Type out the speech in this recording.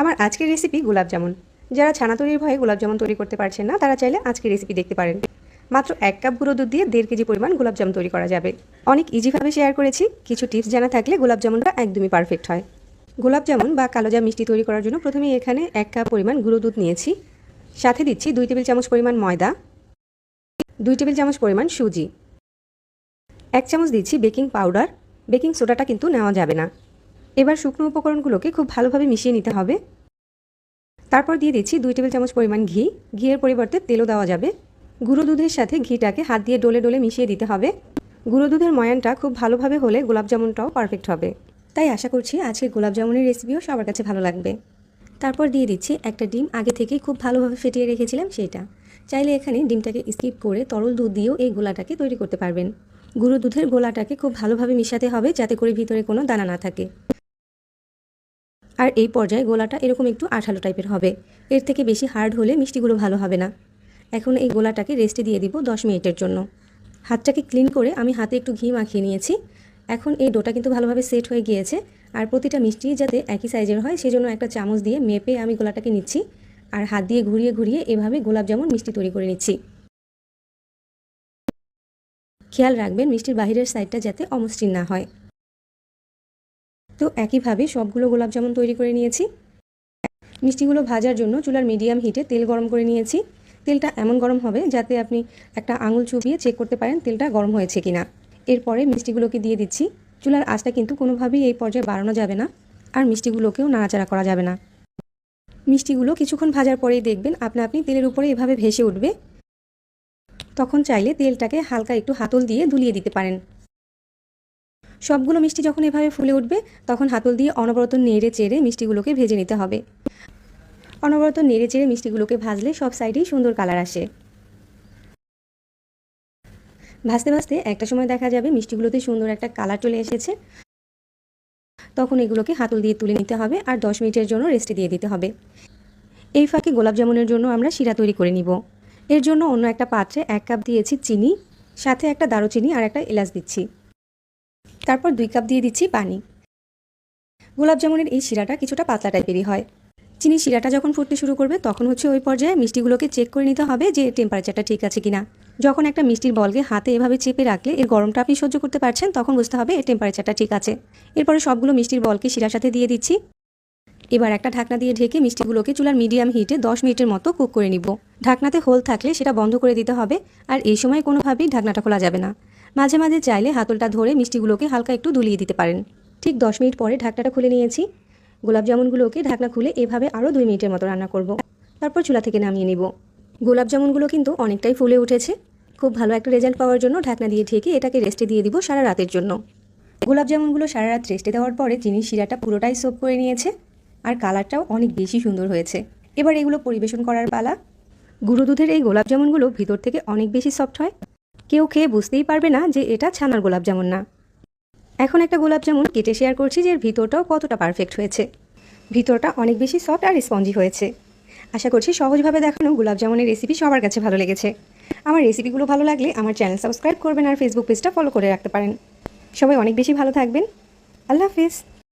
আমার আজকের রেসিপি গোলাপ জামুন। যারা ছানা তৈরির ভয়ে গোলাপ জামুন তৈরি করতে পারছেন না, তারা চাইলে আজকের রেসিপি দেখতে পারেন। মাত্র এক কাপ গুঁড়ো দুধ দিয়ে দেড় কেজি পরিমাণ গোলাপ জামুন তৈরি করা যাবে। অনেক ইজিভাবে শেয়ার করেছি, কিছু টিপস জানা থাকলে গোলাপ জামুনটা একদমই পারফেক্ট হয়। গোলাপ জামুন বা কালোজাম মিষ্টি তৈরি করার জন্য প্রথমে এখানে এক কাপ পরিমাণ গুঁড়ো দুধ নিয়েছি। সাথে দিচ্ছি দুই টেবিল চামচ পরিমাণ ময়দা। দুই টেবিল চামচ পরিমাণ সুজি। এক চামচ দিচ্ছি বেকিং পাউডার। বেকিং সোডাটা কিন্তু নেওয়া যাবে না। এবার শুকনো উপকরণগুলোকে খুব ভালোভাবে মিশিয়ে নিতে হবে। তারপর দিয়ে দিচ্ছি দুই টেবিল চামচ পরিমাণ ঘি। ঘিয়ের পরিবর্তে তেলও দেওয়া যাবে। গুঁড়ো দুধের সাথে ঘিটাকে হাত দিয়ে ডলে ডলে মিশিয়ে দিতে হবে। গুঁড়ো দুধের ময়ানটা খুব ভালোভাবে হলে গোলাপ জামুনটাও পারফেক্ট হবে। তাই আশা করছি আজকে গোলাপ জামুনের রেসিপিও সবার কাছে ভালো লাগবে। তারপর দিয়ে দিচ্ছি একটা ডিম। আগে থেকেই খুব ভালোভাবে ফেটিয়ে রেখেছিলাম সেটা। চাইলে এখানে ডিমটাকে স্কিপ করে তরল দুধ দিয়েও এই গোলাটাকে তৈরি করতে পারবেন। গুঁড়ো দুধের গোলাটাকে খুব ভালোভাবে মিশাতে হবে যাতে করে ভিতরে কোনো দানা না থাকে। আর এই পর্যায়ে গোলাটা এরকম একটু আঠালো টাইপের হবে। এর থেকে বেশি হার্ড হলে মিষ্টিগুলো ভালো হবে না। এখন এই গোলাটাকে রেস্টে দিয়ে দিব দশ মিনিটের জন্য। হাতটাকে ক্লিন করে আমি হাতে একটু ঘি মাখিয়ে নিয়েছি। এখন এই ডোটা কিন্তু ভালোভাবে সেট হয়ে গিয়েছে। আর প্রতিটা মিষ্টি যাতে একই সাইজের হয়, সেজন্য একটা চামচ দিয়ে মেপে আমি গোলাটাকে নিচ্ছি। আর হাত দিয়ে ঘুরিয়ে ঘুরিয়ে এভাবে গোলাপ জামুন মিষ্টি তৈরি করে নিচ্ছি। খেয়াল রাখবেন মিষ্টির বাহিরের সাইডটা যাতে অমসৃণ না হয়। তো একইভাবে সবগুলো গোলাপ জামুন তৈরি করে নিয়েছি। মিষ্টিগুলো ভাজার জন্য চুলার মিডিয়াম হিটে তেল গরম করে নিয়েছি। তেলটা এমন গরম হবে যাতে আপনি একটা আঙুল চুবিয়ে চেক করতে পারেন তেলটা গরম হয়েছে কিনা। এরপরে মিষ্টিগুলোকে দিয়ে দিচ্ছি। চুলার আঁচটা কিন্তু কোনোভাবেই এই পর্যায়ে বাড়ানো যাবে না আর মিষ্টিগুলোকেও নাড়াচাড়া করা যাবে না। মিষ্টিগুলো কিছুক্ষণ ভাজার পরেই দেখবেন আপনা আপনি তেলের উপরে এভাবে ভেসে উঠবে। তখন চাইলে তেলটাকে হালকা একটু হাতল দিয়ে দুলিয়ে দিতে পারেন। সবগুলো মিষ্টি যখন এভাবে ফুলে উঠবে, তখন হাতল দিয়ে অনবরত নেড়ে চেড়ে মিষ্টিগুলোকে ভেজে নিতে হবে। অনবরত নেড়ে চেড়ে মিষ্টিগুলোকে ভাজলে সব সাইডেই সুন্দর কালার আসে। ভাজতে ভাজতে একটা সময় দেখা যাবে মিষ্টিগুলোতে সুন্দর একটা কালার চলে এসেছে। তখন এগুলোকে হাতল দিয়ে তুলে নিতে হবে আর দশ মিনিটের জন্য রেস্টে দিয়ে দিতে হবে। এই ফাঁকে গোলাপ জামুনের জন্য আমরা শিরা তৈরি করে নিব। এর জন্য অন্য একটা পাত্রে এক কাপ দিয়েছি চিনি, সাথে একটা দারুচিনি আর একটা এলাচ দিচ্ছি। তারপর দুই কাপ দিয়ে দিচ্ছি পানি। গোলাপ জামুনের এই শিরাটা কিছুটা পাতলা টাইপেরই হয়। চিনি শিরাটা যখন ফুটতে শুরু করবে, তখন হচ্ছে ওই পর্যায়ে মিষ্টিগুলোকে চেক করে নিতে হবে যে টেম্পারেচারটা ঠিক আছে কিনা। যখন একটা মিষ্টির বলকে হাতে এভাবে চেপে রাখলে এর গরমটা আপনি সহ্য করতে পারছেন, তখন বুঝতে হবে এর টেম্পারেচারটা ঠিক আছে। এরপরে সবগুলো মিষ্টির বলকে শিরার সাথে দিয়ে দিচ্ছি। এবার একটা ঢাকনা দিয়ে ঢেকে মিষ্টিগুলোকে চুলার মিডিয়াম হিটে দশ মিনিটের মতো কুক করে নিব। ঢাকনাতে হোল থাকলে সেটা বন্ধ করে দিতে হবে, আর এই সময় কোনোভাবেই ঢাকনাটা খোলা যাবে না। মাঝে মাঝে চাইলে হাতলটা ধরে মিষ্টিগুলোকে হালকা একটু দুলিয়ে দিতে পারেন। ঠিক দশ মিনিট পরে ঢাকনাটা খুলে নিয়েছি। গোলাপ জামুনগুলোকে ঢাকনা খুলে এভাবে আরও দুই মিনিটের মতো রান্না করব। তারপর চুলা থেকে নামিয়ে নিব। গোলাপ জামুনগুলো কিন্তু অনেকটাই ফুলে উঠেছে। খুব ভালো একটা রেজাল্ট পাওয়ার জন্য ঢাকনা দিয়ে ঢেকে এটাকে রেস্টে দিয়ে দিব সারা রাতের জন্য। গোলাপ জামুনগুলো সারা রাত রেস্টে দেওয়ার পরে চিনির শিরাটা পুরোটাই সোপ করে নিয়েছে। আর কালারটাও অনেক বেশি সুন্দর হয়েছে। এবার এগুলো পরিবেশন করার পালা। গুঁড়ো দুধের এই গোলাপ জামুনগুলো ভিতর থেকে অনেক বেশি সফট হয়। কেউ খেয়ে বুঝতেই পারবে না যে এটা ছানার গোলাপ জামুন না। এখন একটা গোলাপ জামুন কেটে শেয়ার করছি যে এর ভিতরটাও কতটা পারফেক্ট হয়েছে। ভিতরটা অনেক বেশি সফট আর স্পঞ্জি হয়েছে। আশা করছি সহজভাবে দেখানো গোলাপ জামুনের রেসিপি সবার কাছে ভালো লেগেছে। আমার রেসিপিগুলো ভালো লাগলে আমার চ্যানেল সাবস্ক্রাইব করবেন আর ফেসবুক পেজটা ফলো করে রাখতে পারেন। সবাই অনেক বেশি ভালো থাকবেন। আল্লাহ হাফিজ।